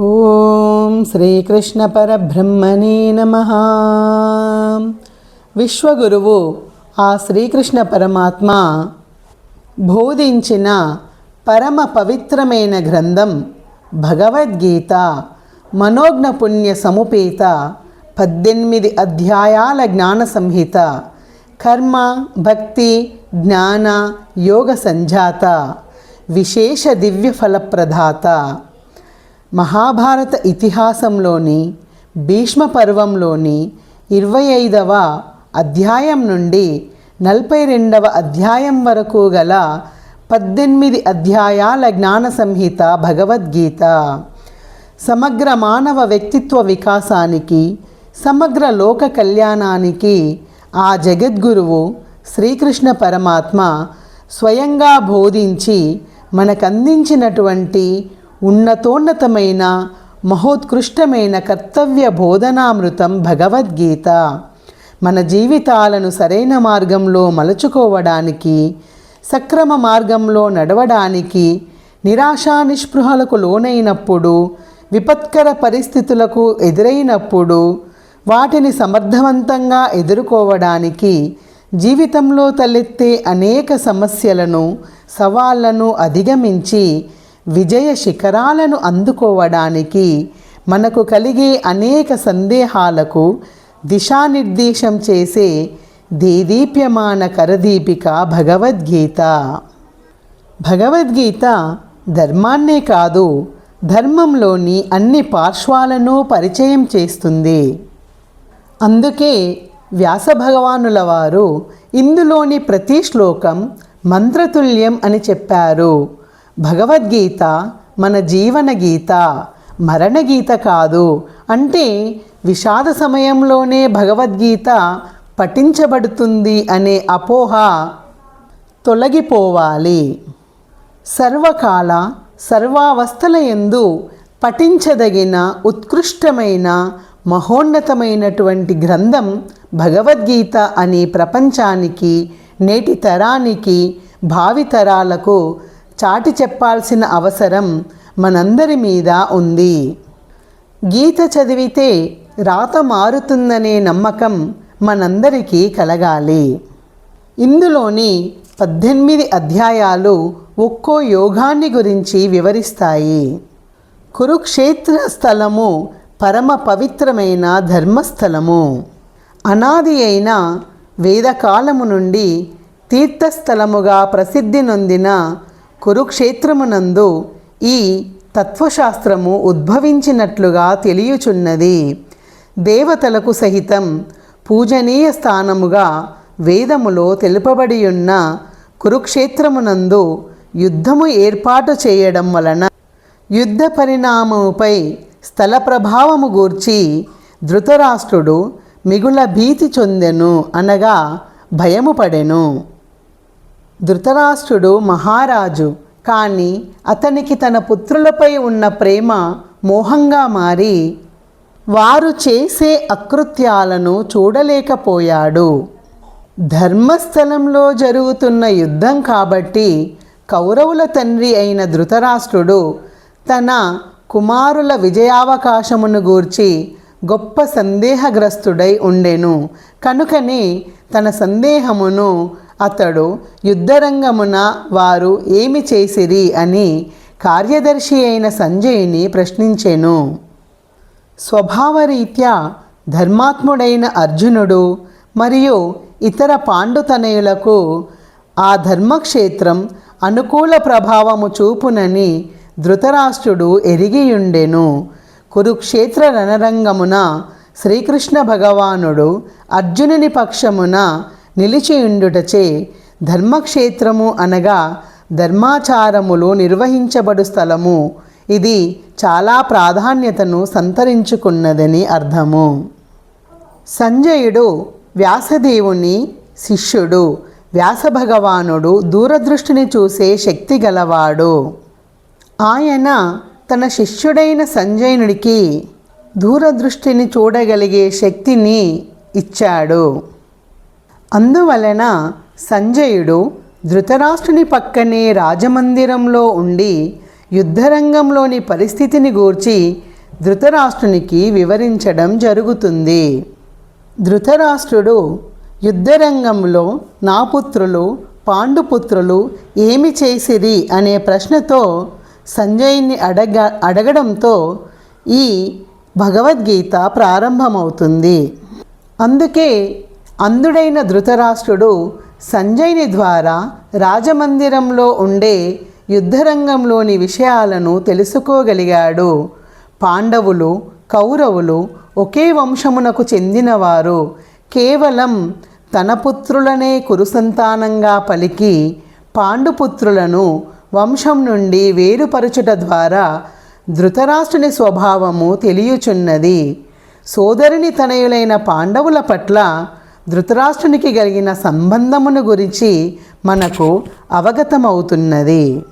ఓం శ్రీకృష్ణ పరబ్రహ్మణే నమ. విశ్వగురువు ఆ శ్రీకృష్ణ పరమాత్మ బోధించిన పరమ పవిత్రమైన గ్రంథం భగవద్గీత మనోజ్ఞ పుణ్య సముపేత పద్దెనిమిది అధ్యాయాల జ్ఞాన సంహిత కర్మ భక్తి జ్ఞాన యోగ సంజాత విశేష దివ్య ఫలప్రదాత మహాభారత ఇతిహాసంలోని భీష్మ పర్వంలోని ఇరవై ఐదవ అధ్యాయం నుండి నలభై రెండవ అధ్యాయం వరకు గల పద్దెనిమిది అధ్యాయాల జ్ఞాన సంహిత భగవద్గీత. సమగ్ర మానవ వ్యక్తిత్వ వికాసానికి సమగ్ర లోక కళ్యాణానికి ఆ జగద్గురువు శ్రీకృష్ణ పరమాత్మ స్వయంగా బోధించి మనకందించినటువంటి ఉన్నతోన్నతమైన మహోత్కృష్టమైన కర్తవ్య బోధనామృతం భగవద్గీత. మన జీవితాలను సరైన మార్గంలో మలుచుకోవడానికి సక్రమ మార్గంలో నడవడానికి నిరాశా నిస్పృహలకు లోనైనప్పుడు విపత్కర పరిస్థితులకు ఎదురైనప్పుడు వాటిని సమర్థవంతంగా ఎదుర్కోవడానికి జీవితంలో తలెత్తే అనేక సమస్యలను సవాళ్ళను అధిగమించి విజయ శిఖరాలను అందుకోవడానికి మనకు కలిగే అనేక సందేహాలకు దిశానిర్దేశం చేసే దేదీప్యమాన కరదీపిక భగవద్గీత. భగవద్గీత ధర్మాన్నే కాదు ధర్మంలోని అన్ని పార్శ్వాలను పరిచయం చేస్తుంది. అందుకే వ్యాస భగవానుల వారు ఇందులోని ప్రతి శ్లోకం మంత్రతుల్యం అని చెప్పారు. భగవద్గీత మన జీవన గీత మరణ గీత కాదు. అంటే విషాద సమయంలోనే భగవద్గీత పఠించబడుతుంది అనే అపోహ తొలగిపోవాలి. సర్వకాల సర్వావస్థల ఎందు పఠించదగిన ఉత్కృష్టమైన మహోన్నతమైనటువంటి గ్రంథం భగవద్గీత అని ప్రపంచానికి నేటి తరానికి భావితరాలకు చాటి చెప్పాల్సిన అవసరం మనందరి మీద ఉంది. గీత చదివితే రాత మారుతుందనే నమ్మకం మనందరికీ కలగాలి. ఇందులోని పద్దెనిమిది అధ్యాయాలు ఒక్కో యోగాన్ని గురించి వివరిస్తాయి. కురుక్షేత్ర స్థలము పరమ పవిత్రమైన ధర్మస్థలము. అనాది అయిన వేదకాలము నుండి తీర్థస్థలముగా ప్రసిద్ధి నొందిన కురుక్షేత్రమునందు ఈ తత్వశాస్త్రము ఉద్భవించినట్లుగా తెలియచున్నది. దేవతలకు సహితం పూజనీయ స్థానముగా వేదములో తెలుపబడి ఉన్న కురుక్షేత్రమునందు యుద్ధము ఏర్పాటు చేయడం వలన యుద్ధ పరిణామముపై స్థల ప్రభావము గూర్చి ధృతరాష్ట్రుడు మిగుల భీతి చెందెను అనగా భయము పడెను. ధృతరాష్ట్రుడు మహారాజు. కానీ అతనికి తన పుత్రులపై ఉన్న ప్రేమ మోహంగా మారి వారు చేసే అకృత్యాలను చూడలేకపోయాడు. ధర్మస్థలంలో జరుగుతున్న యుద్ధం కాబట్టి కౌరవుల తండ్రి అయిన ధృతరాష్ట్రుడు తన కుమారుల విజయావకాశమును గూర్చి గొప్ప సందేహగ్రస్తుడై ఉండెను. కనుకనే తన సందేహమును అతడు యుద్ధరంగమున వారు ఏమి చేసిరి అని కార్యదర్శి అయిన సంజయుని ప్రశ్నించెను. స్వభావరీత్యా ధర్మాత్ముడైన అర్జునుడు మరియు ఇతర పాండుతనయులకు ఆ ధర్మక్షేత్రం అనుకూల ప్రభావము చూపునని ధృతరాష్ట్రుడు ఎరిగియుండెను. కురుక్షేత్ర రణరంగమున శ్రీకృష్ణ భగవానుడు అర్జునుని పక్షమున నిలిచియుండుటచే ధర్మక్షేత్రము అనగా ధర్మాచారములు నిర్వహించబడు స్థలము. ఇది చాలా ప్రాధాన్యతను సంతరించుకున్నదని అర్థము. సంజయుడు వ్యాసదేవుని శిష్యుడు వ్యాసభగవానుడు దూరదృష్టిని చూసే శక్తి గలవాడు. ఆయన తన శిష్యుడైన సంజయునికి దూరదృష్టిని చూడగలిగే శక్తిని ఇచ్చాడు. అందువలన సంజయుడు ధృతరాష్ట్రుని పక్కనే రాజమందిరంలో ఉండి యుద్ధరంగంలోని పరిస్థితిని గూర్చి ధృతరాష్ట్రునికి వివరించడం జరుగుతుంది. ధృతరాష్ట్రుడు యుద్ధరంగంలో నా పుత్రులు పాండుపుత్రులు ఏమి చేసిరి అనే ప్రశ్నతో సంజయ్ని అడగ అడగడంతో ఈ భగవద్గీత ప్రారంభమవుతుంది. అందుకే అందుడైన ధృతరాష్ట్రుడు సంజయ్ని ద్వారా రాజమందిరంలో ఉండే యుద్ధరంగంలోని విషయాలను తెలుసుకోగలిగాడు. పాండవులు కౌరవులు ఒకే వంశమునకు చెందినవారు. కేవలం తన పుత్రులనే కురుసంతానంగా పలికి పాండుపుత్రులను వంశం నుండి వేరుపరచుట ద్వారా ధృతరాష్ట్రుని స్వభావము తెలియచున్నది. సోదరుని తనయులైన పాండవుల పట్ల ధృతరాష్ట్రునికి కలిగిన సంబంధమును గురించి మనకు అవగతమవుతున్నది.